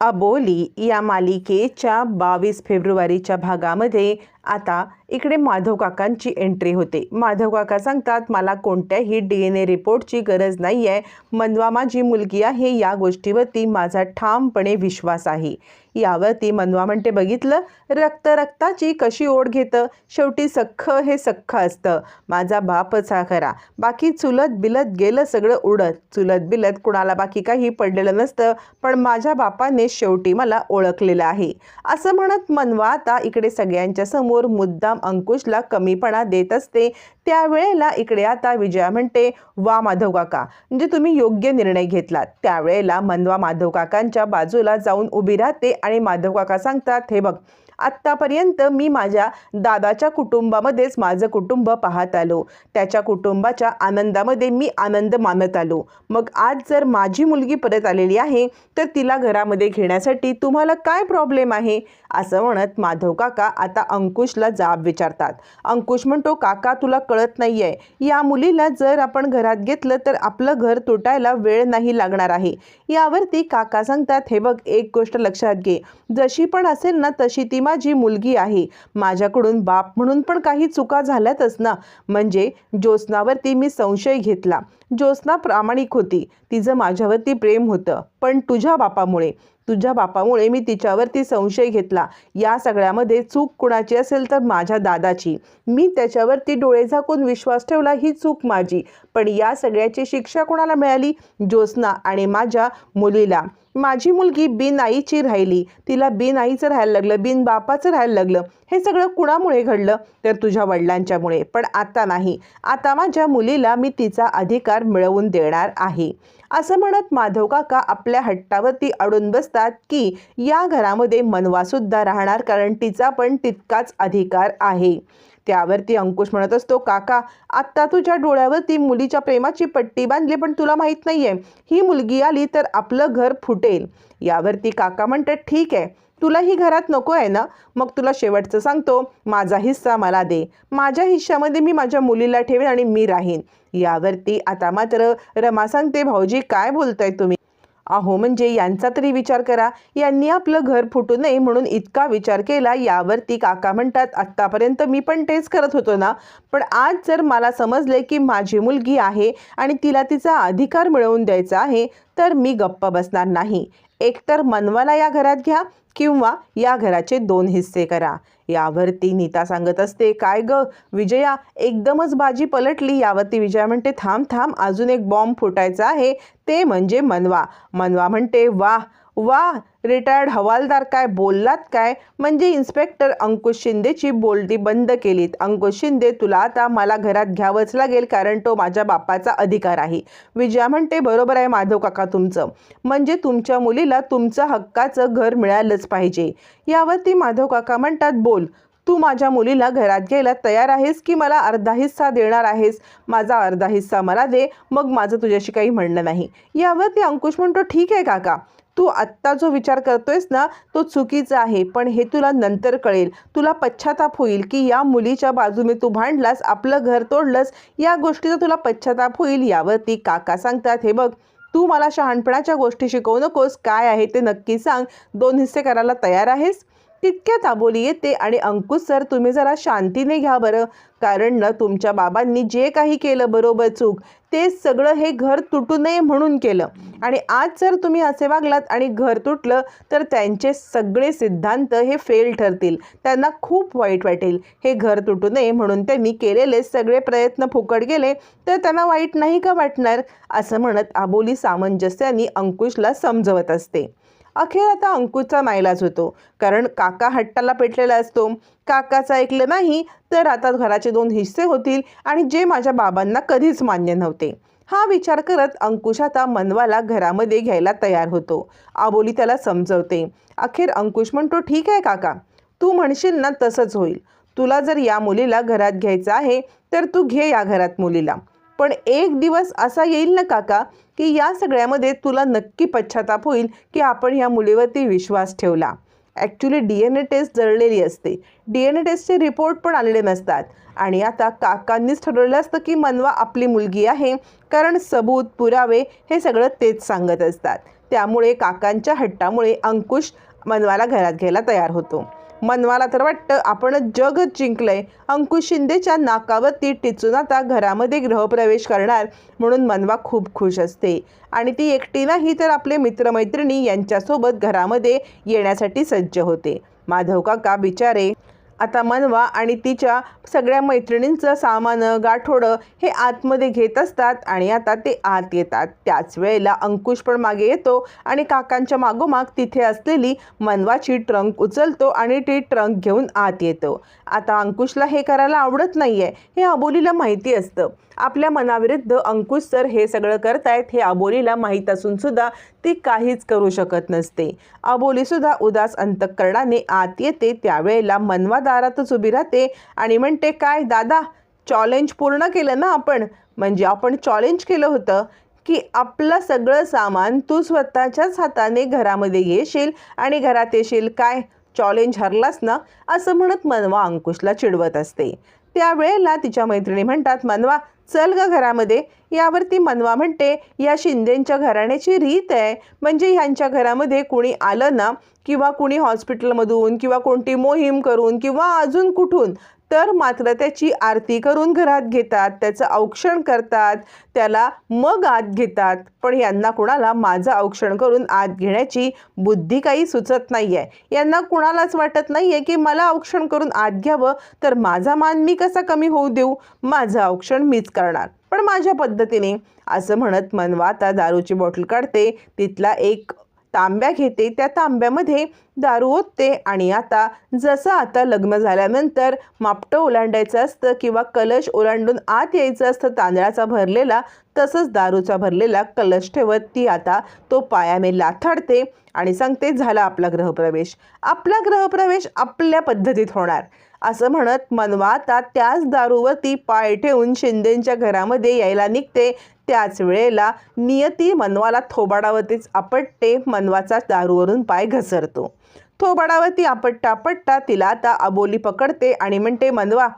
अबोली या मालिकेच्या बावीस फेब्रुवारीच्या भागामध्ये आता इकडे माधव काकांची एंट्री होते. माधव काका सांगतात मला कोणत्याही डी एन ए रिपोर्टची गरज नाही आहे मनवा माझी मुलगी आहे या गोष्टीवरती माझा ठामपणे विश्वास आहे. यावरती मनवा म्हणते बघितलं? रक्त रक्ताची कशी ओढ घेतं? शेवटी सख्ख हे सख्ख असतं. माझा बापच हा खरा. बाकी चुलत बिलत गेलं सगळं उडत. चुलत बिलत कुणाला बाकी काही पडलेलं नसतं पण माझ्या बापाने शेवटी मला ओळखलेलं आहे. असं म्हणत मनवा आता इकडे सगळ्यांच्या समोर मुद्दाम अंकुशला कमीपणा देत असते. त्यावेळेला इकडे आता विजया म्हणते वा माधव काका म्हणजे तुम्ही योग्य निर्णय घेतलात. त्यावेळेला मनवा माधव काकांच्या बाजूला जाऊन उभी राहते आणि माधव काका सांगतात हे बघ आत्तापर्यंत मी माझ्या दादाच्या कुटुंबामध्येच माझं कुटुंब पाहत आलो. त्याच्या कुटुंबाच्या आनंदामध्ये मी आनंद मानत आलो. मग आज जर माझी मुलगी परत आलेली आहे तर तिला घरामध्ये घेण्यासाठी तुम्हाला काय प्रॉब्लेम आहे? असं म्हणत माधव काका आता अंकुशला जाब विचारतात. अंकुश म्हणतो काका तुला कळत नाही आहे या मुलीला जर आपण घरात घेतलं तर आपलं घर तुटायला वेळ नाही लागणार आहे. यावरती काका सांगतात हे बघ एक गोष्ट लक्षात घे. जशी पण असेल ना तशी ती माझी मुलगी आहे. माझ्याकडून बाप म्हणून पण काही चुका झाल्यातच ना. म्हणजे ज्योत्स्नावरती मी संशय घेतला. ज्योत्स्ना प्रामाणिक होती. तिचं माझ्यावरती प्रेम होतं. पण तुझ्या बापामुळे. तुझ्या बापामुळे मी तिच्यावरती संशय घेतला. या सगळ्यामध्ये चूक कुणाची असेल तर माझ्या दादाची. मी त्याच्यावरती डोळे झाकून विश्वास ठेवला ही चूक माझी. पण या सगळ्याची शिक्षा कोणाला मिळाली? ज्योत्स्ना आणि माझ्या मुलीला. माझी मुलगी बिन आईची राहिली तिला बिन आईचं राहायला लागलं बिन बापाचं राहायला लागलं. हे सगळं कुणामुळे घडलं? तर तुझ्या वडिलांच्यामुळे. पण आता नाही. आता माझ्या मुलीला मी तिचा अधिकार मिळवून देणार आहे. असं म्हणत माधव काका आपल्या हट्टावरती अडून बसतात की या घरामध्ये मनवासुद्धा राहणार कारण तिचा पण तितकाच अधिकार आहे. त्यावरती अंकुश म्हणत असतो काका आत्ता तुझ्या डोळ्यावरती मुलीच्या प्रेमाची पट्टी बांधली पण तुला माहीत नाही आहे ही मुलगी आली तर आपलं घर फुटेल. यावरती काका म्हणतात ठीक आहे. तुला ही घरात नको आहे ना? मग तुला शेवटचं सांगतो. माझा हिस्सा मला दे. माझ्या हिश्श्यामध्ये मी माझ्या मुलीला ठेवेन आणि मी राहीन. यावरती आता मात्र रमा सांगते भाऊजी काय बोलताय तुम्ही? अहो म्हणजे यांचा तरी विचार करा. यांनी आपलं घर फुटू नये म्हणून इतका विचार केला. यावरती काका म्हणतात आत्तापर्यंत मी पण तेच करत होतो ना. पण आज जर मला समजले की माझी मुलगी आहे आणि तिला तिचा अधिकार मिळवून द्यायचा आहे तर मी गप्प बसणार नाही. एकतर मनवाला या घरात घ्या किंवा या घराचे दोन हिस्से करा. यावरती नीता सांगत असते काय ग? विजया एकदमच बाजी पलटली. यावरती विजया म्हणते थांब थांब अजून एक बॉम्ब फुटायचा आहे. ते म्हणजे मनवा. मनवा म्हणते वा वा रिटायर्ड हवालदार काय बोललात काय? म्हणजे इन्स्पेक्टर अंकुश शिंदेची बोलती बंद केलीत. अंकुश शिंदे तुला आता मला घरात घ्यावंच लागेल कारण तो माझ्या बापाचा अधिकार आहे. विजया म्हणते बरोबर आहे माधव काका तुमचं. म्हणजे तुमच्या मुलीला तुमचं हक्काचं घर मिळालंच पाहिजे. यावरती माधव काका म्हणतात बोल तू माझ्या मुलीला घरात घ्यायला तयार आहेस की मला अर्धा हिस्सा देणार आहेस? माझा अर्धा हिस्सा मला दे मग माझं तुझ्याशी काही म्हणणं नाही. यावरती अंकुश म्हणतो ठीक आहे काका. तू आत्ता जो विचार करतोयस ना तो चुकीचा आहे. पण हे तुला नंतर कळेल. तुला पश्चाताप होईल की या मुलीच्या बाजूने तू भांडलास आपलं घर तोडलंस या गोष्टीचा तुला पश्चाताप होईल. यावरती काका सांगतात हे बघ तू मला शहाणपणाच्या गोष्टी शिकवू नकोस. काय आहे ते नक्की सांग. दोन हिस्से करायला तयार आहेस? तितक्यात आबोली येते आणि अंकुश सर तुम्ही जरा शांतीने घ्या बरं. कारण ना तुमच्या बाबांनी जे काही केलं बरोबर चूक ते सगळं हे घर तुटू नये म्हणून केलं. आणि आज जर तुम्ही असे वागलात आणि घर तुटलं तर त्यांचे सगळे सिद्धांत हे फेल ठरतील. त्यांना खूप वाईट वाटेल. हे घर तुटू नये म्हणून त्यांनी केलेले सगळे प्रयत्न फुकट गेले तर त्यांना वाईट नाही का वाटणार? असं म्हणत आबोली सामंजस्याने अंकुशला समजवत असते. अखेर आता अंकुशचा नाईलाज होतो. कारण काका हट्टाला पेटलेला असतो. काकाचं ऐकलं नाही तर आता घराचे दोन हिस्से होतील आणि जे माझ्या बाबांना कधीच मान्य नव्हते. हा विचार करत अंकुश आता मनवाला घरामध्ये घ्यायला तयार होतो. आबोली त्याला समजवते. अखेर अंकुश म्हणतो ठीक आहे काका. तू म्हणशील ना तसंच होईल. तुला जर या मुलीला घरात घ्यायचं आहे तर तू घे या घरात मुलीला. पण एक दिवस असा येईल ना काका की या सगळ्यामध्ये तुला नक्की पश्चाताप होईल की आपण ह्या मुलीवरती विश्वास ठेवला. Actually D N A test जळलेली असते. डी एन ए टेस्टचे रिपोर्ट पण आलेले नसतात. आणि आता काकांनीच ठरवलं असतं की मनवा आपली मुलगी आहे कारण सबूत पुरावे हे सगळं तेच सांगत असतात. त्यामुळे काकांच्या हट्टामुळे अंकुश मनवाला घरात घ्यायला तयार होतो. मनवाला तर वाटतं आपणच जग जिंकलंय. अंकुश शिंदेच्या नाकावरती टिचून आता घरामध्ये गृहप्रवेश करणार म्हणून मनवा खूप खुश असते. आणि ती एकटी नाही तर आपले मित्रमैत्रिणी यांच्यासोबत घरामध्ये येण्यासाठी सज्ज होते. माधव काका बिचारे आता मनवा आणि तिच्या सगळ्या मैत्रिणींचं सामान गाठोडं हे आतमध्ये घेत असतात आणि आता ते आत येतात. त्याच वेळेला अंकुश पण मागे येतो आणि काकांच्या मागोमाग तिथे असलेली मनवाची ट्रंक उचलतो आणि ती ट्रंक घेऊन आत येतो. आता अंकुशला हे करायला आवडत नाही आहे हे अबोलीला माहिती असतं. आपल्या मनाविरुद्ध अंकुश सर हे सगळं करतायत हे अबोलीला माहीत असूनसुद्धा ती काहीच करू शकत नसते. अबोलीसुद्धा उदास अंतःकरणाने आत येते त्यावेळेला मनवा दारातच उभी राहते आणि म्हणते काय दादा चॉलेंज पूर्ण केलं ना आपण? म्हणजे आपण चॉलेंज केलं होतं की आपलं सगळं सामान तू स्वतःच्याच हाताने घरामध्ये येशील आणि घरात येशील काय? चॉलेंज हरलास ना? असं म्हणत मनवा अंकुशला चिडवत असते. त्यावेळेला तिच्या मैत्रिणी म्हणतात मनवा चल ग घरामध्ये. यावरती मनवा म्हणते या शिंदेंच्या घराण्याची रीत आहे. म्हणजे ह्यांच्या घरामध्ये कुणी आलं ना किंवा कुणी हॉस्पिटलमधून किंवा कोणती मोहीम करून किंवा अजून कुठून तर मात्र त्याची आरती करून घरात घेतात त्याचं औक्षण करतात त्याला मग आत घेतात. पण यांना कुणाला माझं औक्षण करून आत घेण्याची बुद्धी काही सुचत नाही आहे यांना कुणालाच वाटत नाही आहे की मला औक्षण करून आत घ्यावं तर माझा मान मी कसा कमी होऊ देऊ? माझं औक्षण मीच करणार. पण माझ्या पद्धतीने असं म्हणत मनवा आता दारूची बॉटल काढते. तिथला एक तांब्या घेते त्या तांब्यामध्ये दारू ओतते आणि आता जसं आता लग्न झाल्यानंतर मापटं ओलांडायचं असतं किंवा कलश ओलांडून आत यायचं असतं तांदळाचा भरलेला तसंच दारूचा भरलेला कलश ठेवत ती आता तो पायाने लाथाडते आणि सांगते झाला आपला ग्रहप्रवेश आपला ग्रहप्रवेश आपल्या पद्धतीत होणार. असं म्हणत मनवा आता त्याच दारूवरती पाय ठेवून शिंदेंच्या घरामध्ये यायला निघते. त्याच वेळेला नियती मनवाला थोबाडावरतीच आपटते मनवाचा दारूवरून पाय घसरतो. थोबाडावरती आपटता आपटता तिला आता अबोली पकडते आणि म्हणते मनवा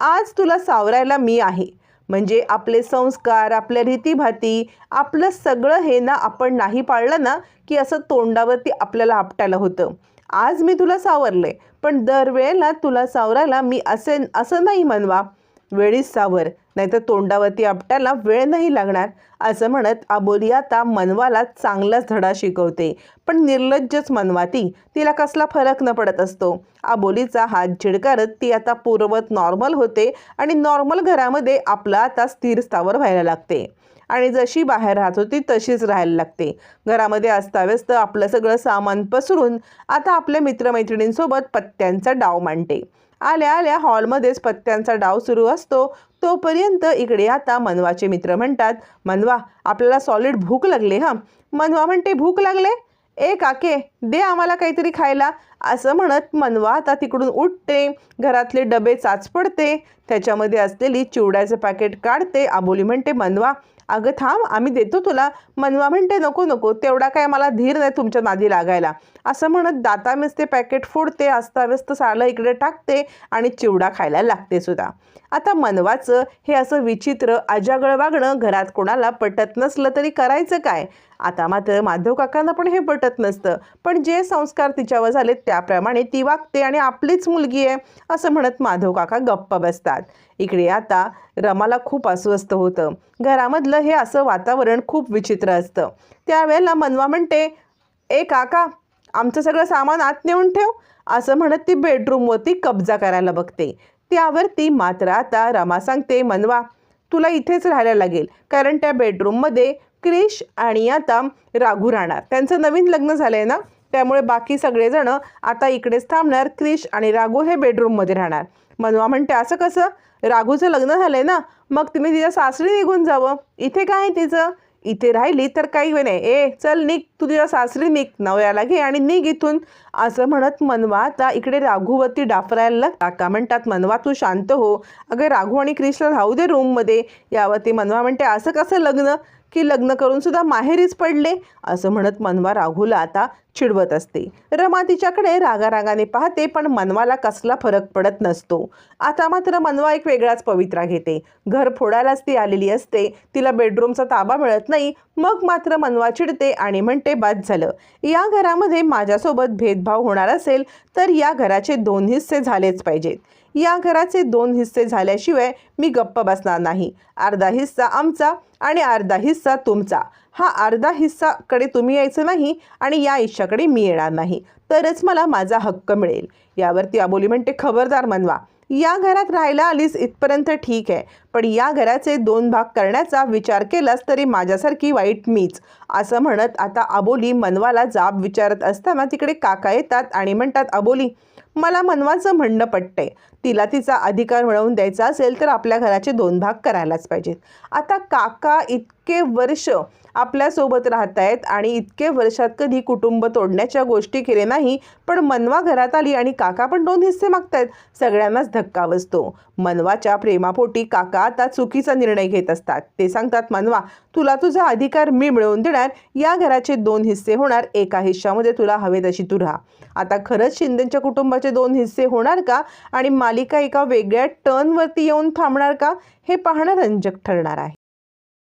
आज तुला सावरायला मी आहे. म्हणजे आपले संस्कार आपल्या रीतीभाती आपलं सगळं हे ना आपण नाही पाळलं ना की असं तोंडावरती आपल्याला आपटायला होतं. आज मी तुला सावरले पण दरवेळेला तुला सावरायला मी असे असं नाही मनवा. वेळीच सावर नाहीतर तोंडावरती आपट्याला वेळ नाही लागणार असं म्हणत आबोली आता मनवाला चांगलाच धडा शिकवते. पण निर्लज्जच मनवाती तिला कसला फरक न पडत असतो. आबोलीचा हात झिडकारत ती आता पूर्वत नॉर्मल होते आणि नॉर्मल घरामध्ये आपला आता स्थिर स्थावर व्हायला लागते. आणि जशी बाहेर राहत होती तशीच राहायला लागते. घरामध्ये अस्ताव्यस्त आपलं सगळं सामान पसरून आता आपल्या मित्रमैत्रिणींसोबत पत्त्यांचा डाव मांडते. आल्या आल्या हॉलमध्येच पत्त्यांचा डाव सुरू असतो. तोपर्यंत इकडे आता मनवाचे मित्र म्हणतात मनवा आपल्याला सॉलिड भूक लागली हां? मनवा म्हणते भूक लागले? ए काके दे आम्हाला काहीतरी खायला. असं म्हणत मनवा आता तिकडून उठते. घरातले डबे चाचपडते. त्याच्यामध्ये असलेली चिवड्याचं पॅकेट काढते. आबोली म्हणते मनवा अगं थांब आम्ही देतो तुला. मनवा म्हणते नको नको तेवढा काय मला धीर नाही तुमच्या नादी लागायला. असं म्हणत दाता ते पॅकेट फोडते अस्ताव्यस्त सालं इकडे टाकते आणि चिवडा खायला लागते सुद्धा. आता मनवाचं हे असं विचित्र अजागळ वागणं घरात कोणाला पटत नसलं तरी करायचं काय? आता मात्र माधव काकांना पण हे पटत नसतं. पण पण जे संस्कार तिच्यावर झाले त्याप्रमाणे ती वागते आणि आपलीच मुलगी आहे असं म्हणत माधव काका गप्प बसतात. इकडे आता रमाला खूप अस्वस्थ होतं. घरामधलं हे असं वातावरण खूप विचित्र असतं. त्यावेळेला मनवा म्हणते ए काका आमचं सगळं सामान आत नेऊन ठेव असं म्हणत ती बेडरूमवरती कब्जा करायला बघते. त्यावरती मात्र आता रमा सांगते मनवा तुला इथेच राहायला लागेल कारण त्या बेडरूममध्ये क्रिश आणि आता राघू राहणार. त्यांचं नवीन लग्न झालं आहे ना? त्यामुळे बाकी सगळेजण आता इकडेच थांबणार क्रिश आणि राघू हे बेडरूममध्ये राहणार. मनवा म्हणते असं कसं? राघूचं लग्न झालंय ना मग तुम्ही तिच्या सासरी निघून जावं. इथे काय तिचं? इथे राहिली तर काही वेळ नाही. ए चल निघ तू तुझ्या सासरी निघ. नवऱ्याला घे आणि निघ इथून. असं म्हणत मनवा आता इकडे राघूवरती डाफरायला लाग- काका म्हणतात मनवा तू शांत हो. अगं राघू आणि क्रिशला राहू दे रूममध्ये यावरती मनवा म्हणते असं कसं लग्न? की लग्न करून सुद्धा माहेरीच पडले असं म्हणत मनवा राघूला आता चिडवत असते. रमा तिच्याकडे रागारागाने पाहते पण मनवाला कसला फरक पडत नसतो. आता मात्र मनवा एक वेगळाच पवित्रा घेते. घर फोडायलाच ती आलेली असते. तिला बेडरूमचा ताबा मिळत नाही. मग मात्र मनवा चिडते आणि म्हणते बाद झालं. या घरामध्ये माझ्यासोबत भेदभाव होणार असेल तर या घराचे दोन हिस्से झालेच पाहिजेत. या घराचे दोन हिस्से झाल्याशिवाय मी गप्प बसणार नाही. अर्धा हिस्सा आमचा आणि अर्धा हिस्सा तुमचा. हा अर्धा हिस्साकडे तुम्ही यायचं नाही आणि या हिश्शाकडे मी येणार नाही. तरच मला माझा हक्क मिळेल. यावरती अबोली म्हणते खबरदार मनवा या घरात राहायला आलीस इथपर्यंत ठीक आहे. पण या घराचे दोन भाग करण्याचा विचार केलास तरी माझ्यासारखी वाईट मीच. असं म्हणत आता अबोली मनवाला जाब विचारत असताना तिकडे काका येतात आणि म्हणतात अबोली मला मनवाचं म्हणणं पटतंय. तिला तिचा अधिकार मिळवून द्यायचा असेल तर आपल्या घराचे दोन भाग करायलाच पाहिजेत. आता काका इतके वर्ष आपल्यासोबत राहत आहेत आणि इतके वर्षात कधी कुटुंब तोडण्याच्या गोष्टी केले नाही पण मनवा घरात आली आणि काका पण दोन हिस्से मागतायत. सगळ्यांनाच धक्का बसतो. मनवाच्या प्रेमापोटी काका आता चुकीचा निर्णय घेत असतात. ते सांगतात मनवा तुला तुझा अधिकार मी मिळवून देणार. या घराचे दोन हिस्से होणार एका हिश्श्यामध्ये तुला हवे तशी तू राहा. आता खरंच शिंदेच्या कुटुंबाचे दोन हिस्से होणार का? आणि मालिका एका वेगळ्या टर्नवरती येऊन थांबणार का? हे पाहणं रंजक ठरणार आहे.